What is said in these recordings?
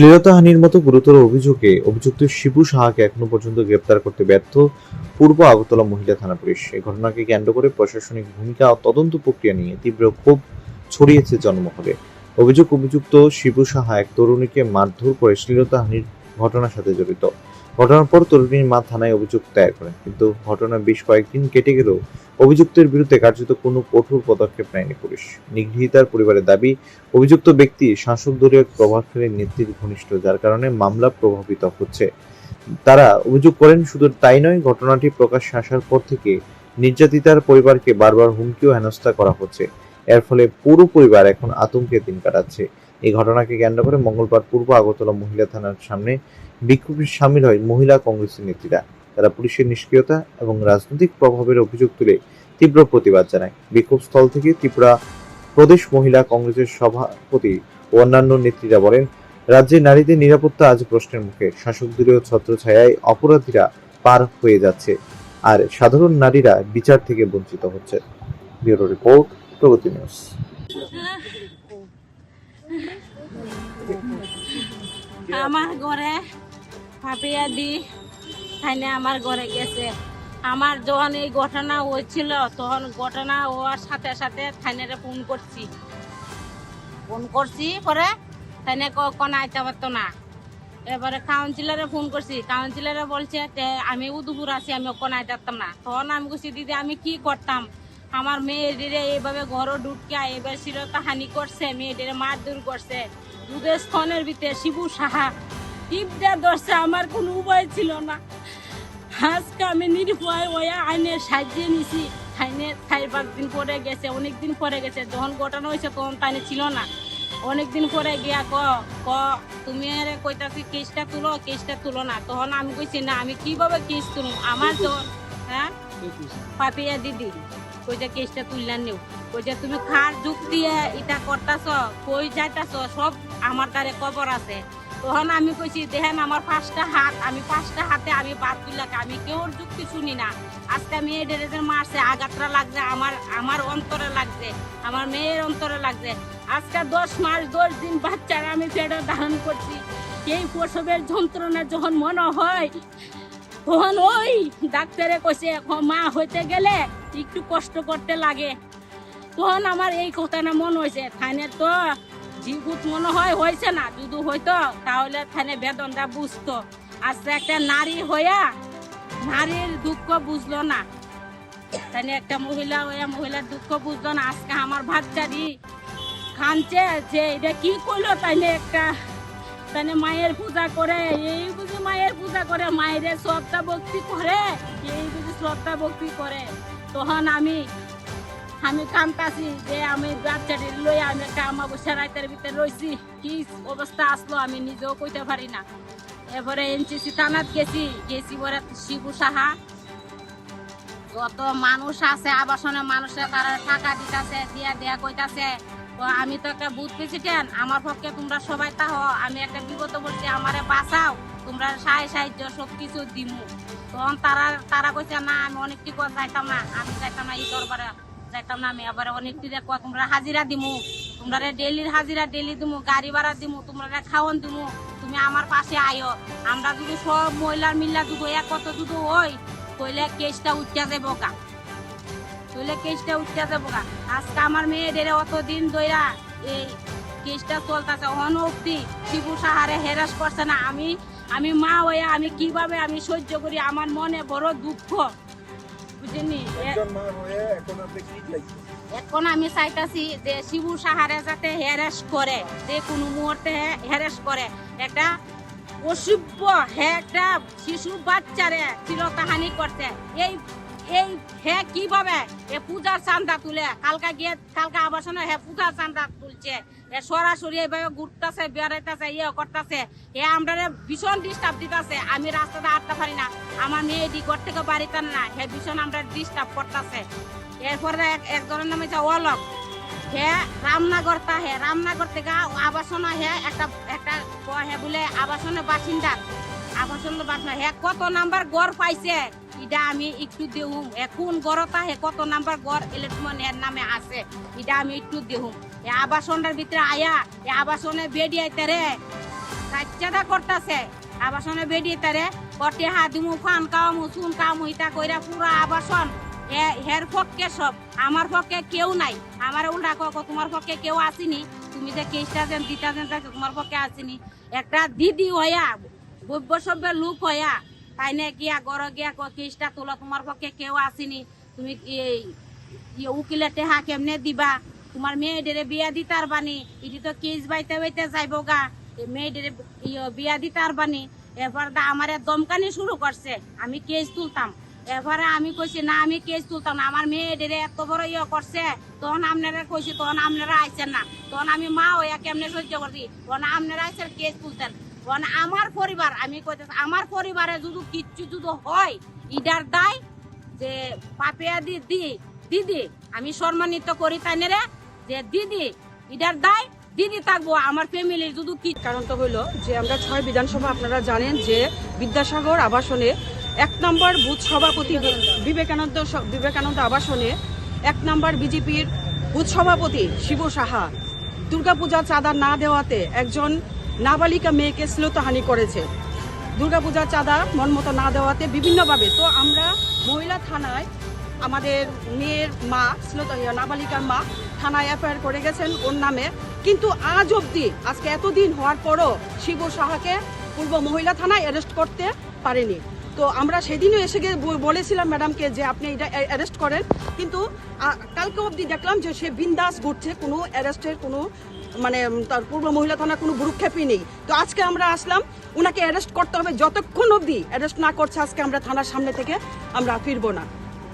শ্লীলতাহানির মতো গুরুতর অভিযোগে অভিযুক্ত শিবু সাহাকে এখনও পর্যন্ত গ্রেপ্তার করতে ব্যর্থ পূর্ব আগরতলা মহিলা থানা পুলিশ। এই ঘটনাকে কেন্দ্র করে প্রশাসনিক ভূমিকা ও তদন্ত প্রক্রিয়া নিয়ে তীব্র ক্ষোভ ছড়িয়েছে জনমহলে। অভিযোগ, অভিযুক্ত শিবু সাহা এক তরুণীকে মারধর করে শ্লীলতাহানির ঘটনার সাথে জড়িত। ঘটনার পর তরুণীর মা থানায় অভিযোগ দায়ের করেন, কিন্তু ঘটনা বেশ কয়েকদিন কেটে গেলেও অভিযুক্তের বিরুদ্ধে কার্যত কোনো কঠোর পদক্ষেপ নেয়নি পুলিশ। নিগৃহীতার পরিবারের দাবি, অভিযুক্ত ব্যক্তি শাসক দলীয় প্রভাবশালী নেত্রীর ঘনিষ্ঠ, যার কারণে মামলা প্রভাবিত হচ্ছে। তারা অভিযোগ করেন, শুধু তাই নয়, ঘটনাটি প্রকাশ্যে আসার পর থেকে নির্যাতিতার পরিবারকে বারবার হুমকি ও হেনস্থা করা হচ্ছে। এর ফলে পুরো পরিবার এখন আতঙ্কে দিন কাটাচ্ছে। এই ঘটনাকে কেন্দ্র করে মঙ্গলবার পূর্ব আগরতলা মহিলা থানার সামনে বিক্ষোভে সামিল হয় মহিলা কংগ্রেসের নেত্রীরা। তারা পুলিশের নিষ্ক্রিয়তা এবং রাজনৈতিক প্রভাবের অভিযোগ তুলে তীব্র প্রতিবাদ জানায়। বিক্ষোভ স্থল থেকে ত্রিপুরা প্রদেশ মহিলা কংগ্রেসের সভাপতি ও অন্যান্য নেত্রীরা বলেন রাজ্যে নারীদের নিরাপত্তা আজ প্রশ্নের মুখে। শাসক দলীয় ছত্রছায়ায় অপরাধীরা পার হয়ে যাচ্ছে আর সাধারণ নারীরা বিচার থেকে বঞ্চিত হচ্ছে। Bureau report, Progoti news. আমার ঘরে ভাপিয়া দি খাইনে আমার ঘরে গেছে। আমার যখন এই ঘটনা হয়েছিল, তখন ঘটনা হওয়ার সাথে সাথে থাইনেরে ফোন করছি। ফোন করছি পরে থাইনে কখন আইতে পারতো না। এবারে কাউন্সিলারে ফোন করছি। কাউন্সিলারে বলছে আমি উদুপুর আছি, আমি কোনো আইতে পারতাম না। তখন আমি বলছি দিদি, আমি কি করতাম? আমার মেয়েটিরে এইভাবে ঘরও ঢুকিয়া এবার শিরতা হানি করছে মেয়েটিরে মারধর করছে। দুধের স্তনের ভিতরে শিবু সাহা টিপটা ধরছে আমার কোনো উপায় ছিল না। আজকে আমি নিরুপায় ওয়া আইনে সাহায্যে নিছি। আইনে চার পাঁচ দিন পরে গেছে, অনেক দিন পরে গেছে। যখন ঘটনা হয়েছে তখন তাইনে ছিল না। অনেক দিন পরে গিয়া ক ক, তুমি আরে কইতাছি কেসটা তুলো কেসটা তুলো না। তখন আমি কইছি, না, আমি কীভাবে কেস তুলুম আমার তো হ্যাঁ? পাপিয়া দিদি কইটা কেসটা তুললাম নিও? কইটা তুমি খার যুগ দিয়ে এটা করতাছ? কই যাইতাছ? সব আমার তারে কবর আছে। তখন আমি কইছি দেখেন আমার পাঁচটা হাত আমি পাঁচটা হাতে আমি বাদ দিলাম আমি কেউ যুক্তি শুনি না। আজকে আমি এই ডেরেজের মারছে আঘাতটা লাগছে আমার আমার অন্তরে লাগছে আমার মেয়ের অন্তরে লাগছে। আজকে দশ মাস দশ দিন বাচ্চার আমি পেটে ধারণ করছি এই প্রসবের যন্ত্রণা যখন মনে হয় তখন ওই ডাক্তারে কইছে "হ, মা হইতে গেলে একটু কষ্ট করতে লাগে। তখন আমার এই কথাটা মনে হয়েছে থানে তো জীবুত মনে হয় হয়েছে না, যদি হইতো, তাহলে থানে বেদনটা বুঝতো। আজকে একটা নারী হইয়া নারীর দুঃখ বুঝলো না। তাহলে একটা মহিলা হইয়া মহিলার দুঃখ বুঝলো না, আজকে আমার বাচ্চারি খানছে যে এটা কি করল, তাইলে একটা তাহলে মায়ের পূজা করে, এই বুঝি মায়ের পূজা করে, মায়ের শ্রদ্ধা ভক্তি করে, এই বুঝি শ্রদ্ধা ভক্তি করে। তখন আমি আমি কামতাছি যে আমি বাচ্চাটি লই আমি একটা আমাবস্যা রাইতের ভিতরে রয়েছি কি অবস্থা আসলো আমি নিজেও কইতে পারি না। এবারে এনসিসি থানাত গেছি গেছি পরে শিবু সাহা। যত মানুষ আছে, আবাসনে মানুষের তারা টাকা দিতেছে, দিয়া দেয়া কইতাছে আমি তো একটা বুথ প্রেসিডেন্ট, আমার পক্ষে তোমরা সবাই তাহ আমি একটা বিপদ বলছি, আমারে বাঁচাও, তোমরা সাহায্য সাহায্য সব কিছু দিমু। তখন তারা তারা কইছে, না, আমি অনেক টিকো যাইতাম না, আমি যাইতাম না এই দরবারে যাইতাম না, আমি আবার অনেক কয় তোমরা হাজিরা দিমু। তোমরা ডেলির হাজিরা ডেলি দিমু, গাড়ি ভাড়া দিমু, তোমরা খাওয়ান দিমু। তুমি আমার পাশে আয়ো। আমরা যদি সব মহিলার মিল্লা দুটো এক কত দুটো ওই কইলে কেসটা উঠতে যাব কা কইলে কেসটা উঠতে যাব কা আজকে আমার মেয়েদের অতদিন দইরা এই কেসটা চলতেছে অন অব্দি শিবু সাহারে হেরাস করছে না। আমি আমি মা হয়ে আমি কীভাবে আমি সহ্য করি? আমার মনে বড় দুঃখ। বুঝিনি? একজন মা হয়ে এখন আপনি কি চাইছেন? এখন আমি চাইতাছি যে শিবু সাহারে যাতে হ্যারেস করে যে কোনো মুহূর্তে হ্যারেস করে। একটা অসভ্য হ্যাঁ একটা শিশু বাচ্চারে চিরতাহানি করতে। এই এই হ্যাঁ কীভাবে? এ পূজার চান্দা তুলে। কালকা গিয়ে, কালকা আবাসনে হ্যাঁ পূজার চান্দা তুলছে। এ সরাসরি এইভাবে ঘুরতেছে, বেড়াইতেছে ইয়ে করতেছে। এ আমরা ভীষণ ডিস্টার্ব দিতেছে। আমি রাস্তাতে আটতে পারি না। আমার মেয়ে ডি ঘর থেকে বাড়িতে না। হ্যাঁ ভীষণ আমরা ডিস্টার্ব করতেছে। এরপরে এক একজনের নাম হচ্ছে অলক। হে রামনগর তা হে, রামনগর থেকে আবাসন হে একটা একটা হে বলে আবাসনের বাসিন্দা আবাসনের বাসিন্দা। হে কত নাম্বার গড় পাইছে। এটা আমি একটু দেহুম কোন গড়তা হে, কত নাম্বার গড়? ইলেকট্রন এর নামে আছে। এটা আমি একটু দেহুম এ আবাসনটার ভিতরে আয়া, এ আবাসনে বেডিয়াইতে রে। কাচ্চাদা করতেছে। আবাসনে বেডি তারে কটি হাদিমু ফান কামু চুন কামু ইটা কইরা পুরো আবাসন। হের পক্ষে সব। আমার পক্ষে কেউ নাই। আমার উল্টা কক তোমার পক্ষে কেউ আসেনি। তুমি যে কেসটা যেন দিতা যেন তোমার পক্ষে আসেনি। একটা দিদি হইয়া, বৈব্য সভ্যের লোক হইয়া তাই না গিয়া গড় গিয়া কেসটা তোলা তোমার পক্ষে কেউ আসেনি। তুমি উকিলে টেহা কেমনে দিবা? তোমার মেয়েদের বিয়া দিতার বানি ইটি তো কেস বাইতে বাইতে যাইব গা। মেয়েদের ইয়ে বিয়া দি তার বানি এবার দা আমার দমকানি শুরু করছে। আমি কেস তুলতাম। এবারে আমি কইছি, না, আমি কেস তুলতাম না। আমার মেয়েদের এত বড় ইয়ে করছে। তখন আপনারা কইছি, তখন আপনারা আইছেন না। তখন আমি মা হইয়া কেমনে সহ্য করছি? তখন আপনারা আইছেন, কেস তুলতেন। তখন আমার পরিবার, আমি কইতেছি, আমার পরিবারে যদি কিচ্ছু যদি হয়, ইডার দায় যে পাপিয়া দিদি দিদি, আমি সম্মানিত করি তাই রে, যে দিদি, ইডার দায়, দিদি থাকব, আমার ফ্যামিলির যদি কি কারণ তো হলো যে আমরা ছয় বিধানসভা, আপনারা জানেন যে বিদ্যাসাগর আবাসনে এক নম্বর বুথ সভাপতি বিবেকানন্দ বিবেকানন্দ আবাসনে এক নম্বর বিজেপির বুথ সভাপতি শিব সাহা। দুর্গাপূজা চাঁদা না দেওয়াতে একজন নাবালিকা মেয়েকে শ্লীলতাহানি করেছে। দুর্গাপূজার চাঁদা মনমতো না দেওয়াতে বিভিন্নভাবে। তো আমরা মহিলা থানায় আমাদের মেয়ের মা শ্লীলতা নাবালিকার মা থানায় এফআইআর করে গেছেন ওর নামে। কিন্তু আজ অবধি, আজকে এতদিন হওয়ার পরও শিব সাহাকে পূর্ব মহিলা থানায় অ্যারেস্ট করতে পারেনি। তো আমরা সেদিনও এসে গিয়ে বলেছিলাম ম্যাডামকে যে আপনি এটা অ্যারেস্ট করেন। কিন্তু কালকে অবধি দেখলাম যে সে বিন্দাস ঘুরছে, কোনো অ্যারেস্টের কোনো মানে তার পূর্ব মহিলা থানার কোনো ভ্রুক্ষেপই নেই। তো আজকে আমরা আসলাম ওনাকে অ্যারেস্ট করতে হবে যতক্ষণ অবধি অ্যারেস্ট না করছে আজকে আমরা থানার সামনে থেকে আমরা ফিরবো না।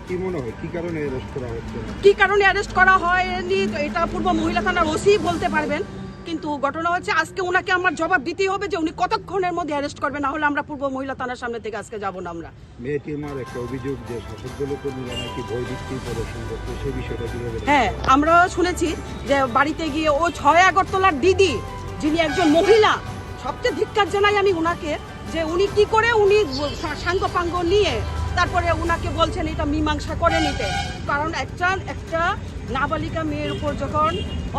কি মনে হয় কি কারণে অ্যারেস্ট করা হচ্ছে? কি কারণে অ্যারেস্ট করা হয়নি? তো এটা পূর্ব মহিলা থানার ওসি বলতে পারবেন। কিন্তু ঘটনা হচ্ছে আজকে ওনাকে আমার জবাব দিতেই হবে যে উনি কতক্ষণের মধ্যে অ্যারেস্ট করবে না হলে আমরা পূর্ব মহিলা থানার সামনে থেকে আজকে যাব না আমরা। মেয়েটি আমার একটা অভিযোগ যে শাসক দলীয় কর্মীরা নাকি ভয় ভিত্তি প্রদর্শন করছে সেই বিষয়টা কীভাবে হ্যাঁ আমরা শুনেছি যে বাড়িতে গিয়ে ও ছয় আগরতলার দিদি যিনি একজন মহিলা সবচেয়ে ধিক্কার জানাই আমি ওনাকে যে উনি কি করে উনি সাঙ্গ পাঙ্গ নিয়ে তারপরে উনাকে বলছেন এটা মীমাংসা করে নিতে। কারণ একটা একটা নাবালিকা মেয়ের উপর যখন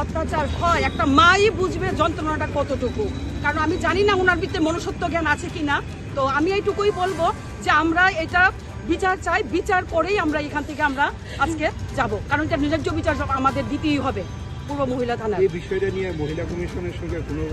অত্যাচার হয়, একটা মাই বুঝবে যন্ত্রণাটা কতটুকু। কারণ আমি জানি না ওনার ভিতরে মনুষ্যত্ব জ্ঞান আছে কিনা। তো আমি এইটুকুই বলব যে আমরা এটা বিচার চাই, বিচার করেই আমরা এখান থেকে আমরা আজকে যাব। কারণ এটা নির্লজ্জ বিচার আমাদের দিতেই হবে, পূর্ব মহিলা থানা এই বিষয়টা নিয়ে মহিলা কমিশনের সঙ্গে কোনো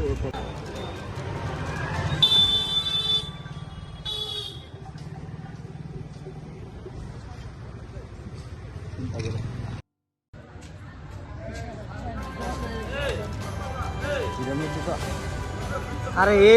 আরে এ